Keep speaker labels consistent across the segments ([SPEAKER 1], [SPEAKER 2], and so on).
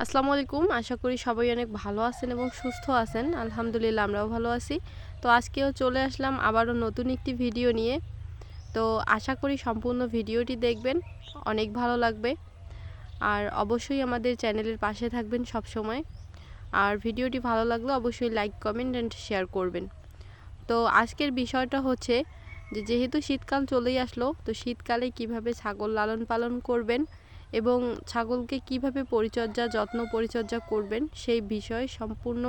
[SPEAKER 1] আসসালামু আলাইকুম। আশা করি সবাই অনেক ভালো আছেন এবং সুস্থ আছেন। আলহামদুলিল্লাহ আমরাও ভালো আছি। তো আজকেও চলে আসলাম আবারও নতুন একটি ভিডিও নিয়ে। তো আশা করি সম্পূর্ণ ভিডিওটি দেখবেন, অনেক ভালো লাগবে। আর অবশ্যই আমাদের চ্যানেলের পাশে থাকবেন সব সময় আর ভিডিওটি ভালো লাগলে অবশ্যই লাইক, কমেন্ট অ্যান্ড শেয়ার করবেন। তো আজকের বিষয়টা হচ্ছে যে, যেহেতু শীতকাল চলেই আসলো, তো শীতকালে কীভাবে ছাগল লালন পালন করবেন এবং ছাগলকে কীভাবে পরিচর্যা, যত্ন পরিচর্যা করবেন সেই বিষয়ে সম্পূর্ণ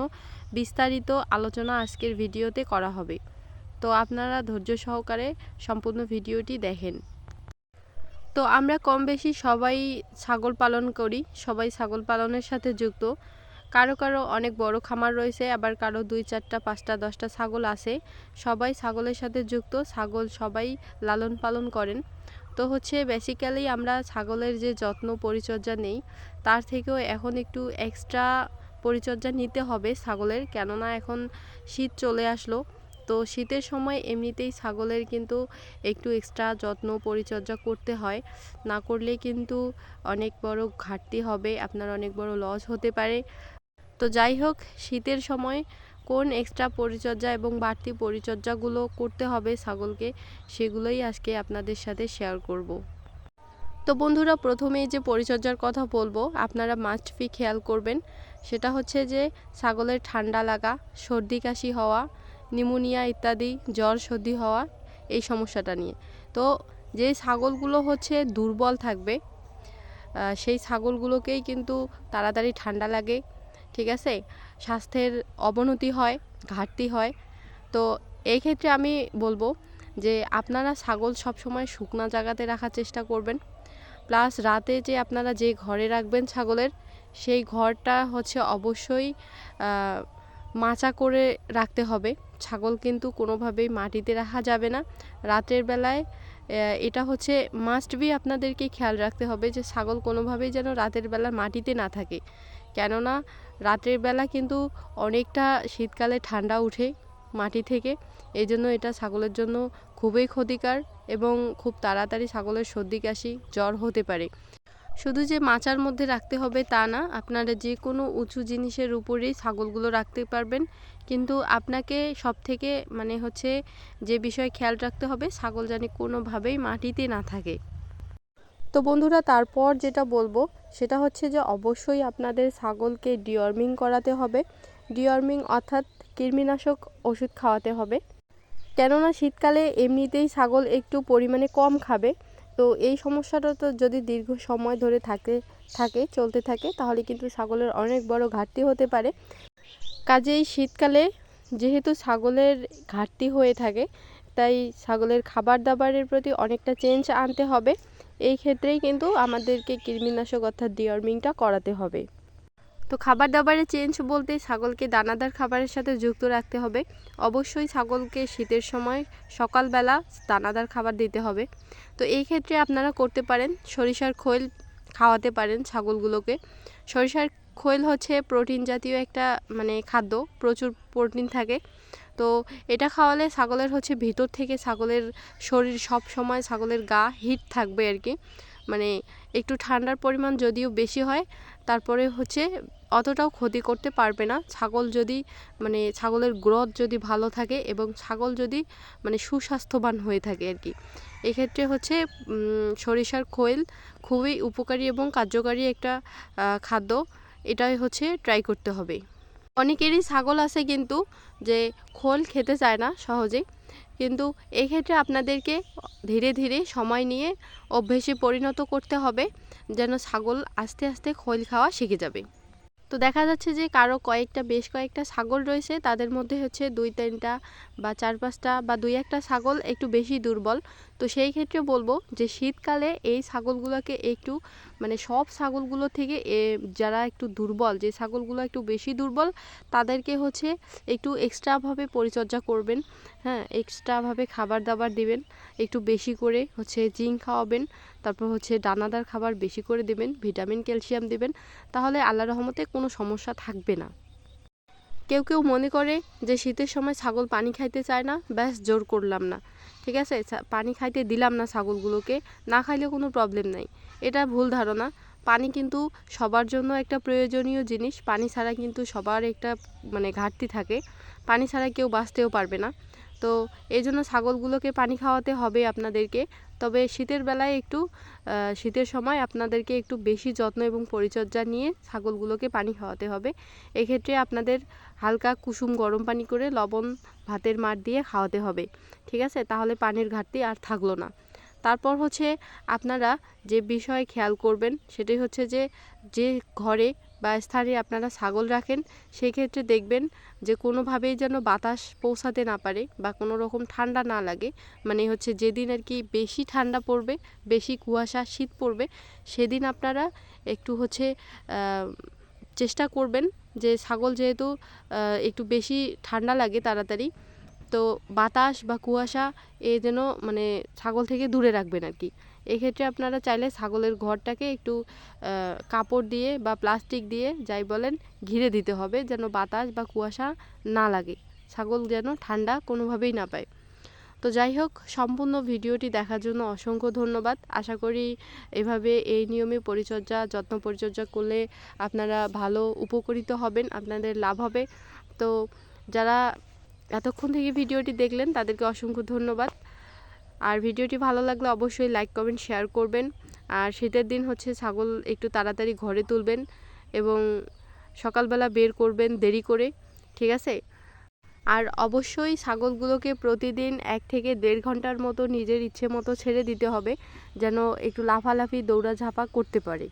[SPEAKER 1] বিস্তারিত আলোচনা আজকের ভিডিওতে করা হবে। তো আপনারা ধৈর্য সহকারে সম্পূর্ণ ভিডিওটি দেখেন। তো আমরা কম বেশি সবাই ছাগল পালন করি, সবাই ছাগল পালনের সাথে যুক্ত। কারও কারও অনেক বড় খামার রয়েছে, আবার কারও দুই চারটা, পাঁচটা, দশটা ছাগল আছে। সবাই ছাগলের সাথে যুক্ত, ছাগল সবাই লালন পালন করেন। তো হচ্ছে বেসিক্যালি আমরা ছাগলের যে যত্ন পরিচর্যা নেই, তার থেকেও এখন একটু এক্সট্রা পরিচর্যা নিতে হবে ছাগলের। কেননা এখন শীত চলে আসলো, তো শীতের সময় এমনিতেই ছাগলের কিন্তু একটু এক্সট্রা যত্ন পরিচর্যা করতে হয়। না করলে কিন্তু অনেক বড় ঘাটতি হবে, আপনার অনেক বড় লস হতে পারে। তো যাই হোক, শীতের সময় কোন এক্সট্রা পরিচর্যা এবং বাড়তি পরিচর্যাগুলো করতে হবে ছাগলকে, সেগুলোই আজকে আপনাদের সাথে শেয়ার করব। তো বন্ধুরা, প্রথমেই যে পরিচর্যার কথা বলব, আপনারা মাস্ট ফি খেয়াল করবেন, সেটা হচ্ছে যে ছাগলের ঠান্ডা লাগা, সর্দি কাশি হওয়া, নিমোনিয়া ইত্যাদি, জ্বর সর্দি হওয়া, এই সমস্যাটা নিয়ে। তো যে ছাগলগুলো হচ্ছে দুর্বল থাকবে সেই ছাগলগুলোকেই কিন্তু তাড়াতাড়ি ঠান্ডা লাগে ঠিক আছে? স্বাস্থ্যের অবনতি হয়, ঘাটতি হয়। তো এই ক্ষেত্রে আমি বলব যে আপনারা ছাগল সবসময় শুকনা জায়গাতে রাখার চেষ্টা করবেন। প্লাস রাতে যে আপনারা যে ঘরে রাখবেন ছাগলের, সেই ঘরটা হচ্ছে অবশ্যই মাচা করে রাখতে হবে। ছাগল কিন্তু কোনোভাবেই মাটিতে রাখা যাবে না। রাতের বেলায় এটা হচ্ছে মাস্ট বি আপনাদেরকে খেয়াল রাখতে হবে যে ছাগল কোনোভাবেই যেন রাতের বেলা মাটিতে না থাকে। কেননা রাতের বেলা কিন্তু অনেকটা শীতকালে ঠান্ডা উঠে মাটি থেকে। এই জন্য এটা ছাগলের জন্য খুবই ক্ষতিকর এবং খুব তাড়াতাড়ি ছাগলের সর্দি কাশি জ্বর হতে পারে। শুধু যে মাচার মধ্যে রাখতে হবে তা না, আপনারা যে কোনো উঁচু জিনিসের উপরেই ছাগলগুলো রাখতে পারবেন। কিন্তু আপনাকে সব থেকে মানে হচ্ছে যে বিষয়ে খেয়াল রাখতে হবে, ছাগল জানি কোনোভাবেই মাটিতে না থাকে। তো বন্ধুরা, তারপর যেটা বলব, সেটা হচ্ছে যে অবশ্যই আপনাদের ছাগলকে ডিওয়ার্মিং করাতে হবে। ডিওয়ার্মিং অর্থাৎ কৃমিনাশক ওষুধ খাওয়াতে হবে। কেননা শীতকালে এমনিতেই ছাগল একটু পরিমাণে কম খাবে। তো এই সমস্যাটা তো যদি দীর্ঘ সময় ধরে থাকে থাকে, চলতে থাকে, তাহলে কিন্তু ছাগলের অনেক বড় ঘাটতি হতে পারে। কাজেই শীতকালে যেহেতু ছাগলের ঘাটতি হয়ে থাকে, তাই ছাগলের খাবার দাবারের প্রতি অনেকটা চেঞ্জ আনতে হবে। এই ক্ষেত্রেই কিন্তু আমাদেরকে কৃমিনাশক অর্থাৎ ডিওয়ার্মিংটা করাতে হবে। তো খাবার দাবারে চেঞ্জ বলতে ছাগলকে দানাদার খাবারের সাথে যুক্ত রাখতে হবে। অবশ্যই ছাগলকে শীতের সময় সকালবেলা দানাদার খাবার দিতে হবে। তো এই ক্ষেত্রে আপনারা করতে পারেন, সরিষার খোল খাওয়াতে পারেন ছাগলগুলোকে। সরিষার খোল হচ্ছে প্রোটিন জাতীয় একটা মানে খাদ্য, প্রচুর প্রোটিন থাকে। তো এটা খাওয়ালে ছাগলের হচ্ছে ভিতর থেকে ছাগলের শরীর সব সময় ছাগলের গা হিট থাকবে আর কি। মানে একটু ঠান্ডার পরিমাণ যদিও বেশি হয়, তারপরে হচ্ছে অতটাও ক্ষতি করতে পারবে না। ছাগল যদি মানে ছাগলের গ্রোথ যদি ভালো থাকে এবং ছাগল যদি মানে সুস্বাস্থ্যবান হয়ে থাকে আর কি। এক্ষেত্রে হচ্ছে সরিষার খোল খুবই উপকারী এবং কার্যকারী একটা খাদ্য। এটাই হচ্ছে ট্রাই করতে হবে। অনেকেরই ছাগল আছে কিন্তু যে খোল খেতে চায় না সহজে। কিন্তু এক্ষেত্রে আপনাদেরকে ধীরে ধীরে সময় নিয়ে অভ্যেসে পরিণত করতে হবে, যেন ছাগল আস্তে আস্তে খোল খাওয়া শিখে যাবে। তো দেখা যাচ্ছে যে কারও কয়েকটা, বেশ কয়েকটা ছাগল রয়েছে। তাদের মধ্যে হচ্ছে দুই, তিনটা বা চার, পাঁচটা বা দুই, একটা ছাগল একটু বেশি দুর্বল। তো সেই ক্ষেত্রে বলব যে শীতকালে এই ছাগলগুলোকে একটু মানে সব ছাগলগুলো থেকে যারা একটু দুর্বল, যে ছাগলগুলো একটু বেশি দুর্বল, তাদেরকে হচ্ছে একটু এক্সট্রাভাবে পরিচর্যা করবেন। হ্যাঁ এক্সট্রাভাবে খাবার দাবার দিবেন। একটু বেশি করে হচ্ছে জিঙ্ক খাওয়াবেন। তারপর হচ্ছে দানাদার খাবার বেশি করে দেবেন, ভিটামিন, ক্যালসিয়াম দেবেন। তাহলে আল্লাহ রহমতে কোনো সমস্যা থাকবে না। কেউ কেউ মনে করে যে শীতের সময় ছাগল পানি খাইতে চায় না, ব্যাস জোর করলাম না। ঠিক আছে? পানি খাইতে দিলাম না ছাগলগুলোকে, না খাইলে কোনো প্রবলেম নাই। এটা ভুল ধারণা। পানি কিন্তু সবার জন্য একটা প্রয়োজনীয় জিনিস। পানি ছাড়া কিন্তু সবার একটা মানে ঘাটতি থাকে। পানি ছাড়া কেউ বাঁচতেও পারবে না। তো এই জন্য ছাগলগুলোকে পানি খাওয়াতে হবে আপনাদেরকে। তবে শীতের বেলায় একটু শীতের সময় আপনাদেরকে একটু বেশি যত্ন এবং পরিচর্যা নিয়ে ছাগলগুলোকে পানি খাওয়াতে হবে। এক্ষেত্রে আপনাদের হালকা কুসুম গরম পানি করে লবণ, ভাতের মার দিয়ে খাওয়াতে হবে। ঠিক আছে? তাহলে পানির ঘাটতি আর থাকল না। তারপর হচ্ছে আপনারা যে বিষয়ে খেয়াল করবেন সেটাই হচ্ছে যে যে ঘরে বা স্থানে আপনারা ছাগল রাখেন, সেই ক্ষেত্রে দেখবেন যে কোনোভাবেই যেন বাতাস পৌঁছাতে না পারে বা কোনো রকম ঠান্ডা না লাগে। মানে হচ্ছে যেদিন আর কি বেশি ঠান্ডা পড়বে, বেশি কুয়াশা, শীত পড়বে, সেদিন আপনারা একটু হচ্ছে চেষ্টা করবেন যে ছাগল যেহেতু একটু বেশি ঠান্ডা লাগে তাড়াতাড়ি তো বাতাস বা কুয়াশা এ যেন মানে ছাগল থেকে দূরে রাখবেন আর কি। এক্ষেত্রে আপনারা চাইলে ছাগলের ঘরটাকে একটু কাপড় দিয়ে বা প্লাস্টিক দিয়ে যাই বলেন ঘিরে দিতে হবে যেন বাতাস বা কুয়াশা না লাগে। ছাগল যেন ঠান্ডা কোনোভাবেই না পায়। তো যাই হোক, সম্পূর্ণ ভিডিওটি দেখার জন্য অসংখ্য ধন্যবাদ। আশা করি এভাবে এই নিয়মে পরিচর্যা, যত্ন পরিচর্যা করলে আপনারা ভালো, উপকৃত হবেন, আপনাদের লাভ হবে। তো যারা এতক্ষণ থেকে ভিডিওটি দেখলেন, তাদেরকে অসংখ্য ধন্যবাদ। আর ভিডিওটি ভালো লাগলে অবশ্যই লাইক, কমেন্ট, শেয়ার করবেন। আর শীতের দিন হচ্ছে ছাগল একটু তাড়াতাড়ি ঘরে তুলবেন এবং সকালবেলা বের করবেন দেরি করে, ঠিক আছে? আর অবশ্যই ছাগলগুলোকে প্রতিদিন এক থেকে দেড় ঘণ্টার মতো নিজের ইচ্ছে মতো ছেড়ে দিতে হবে, যেন একটু লাফালাফি, দৌড়াঝাঁপা করতে পারে।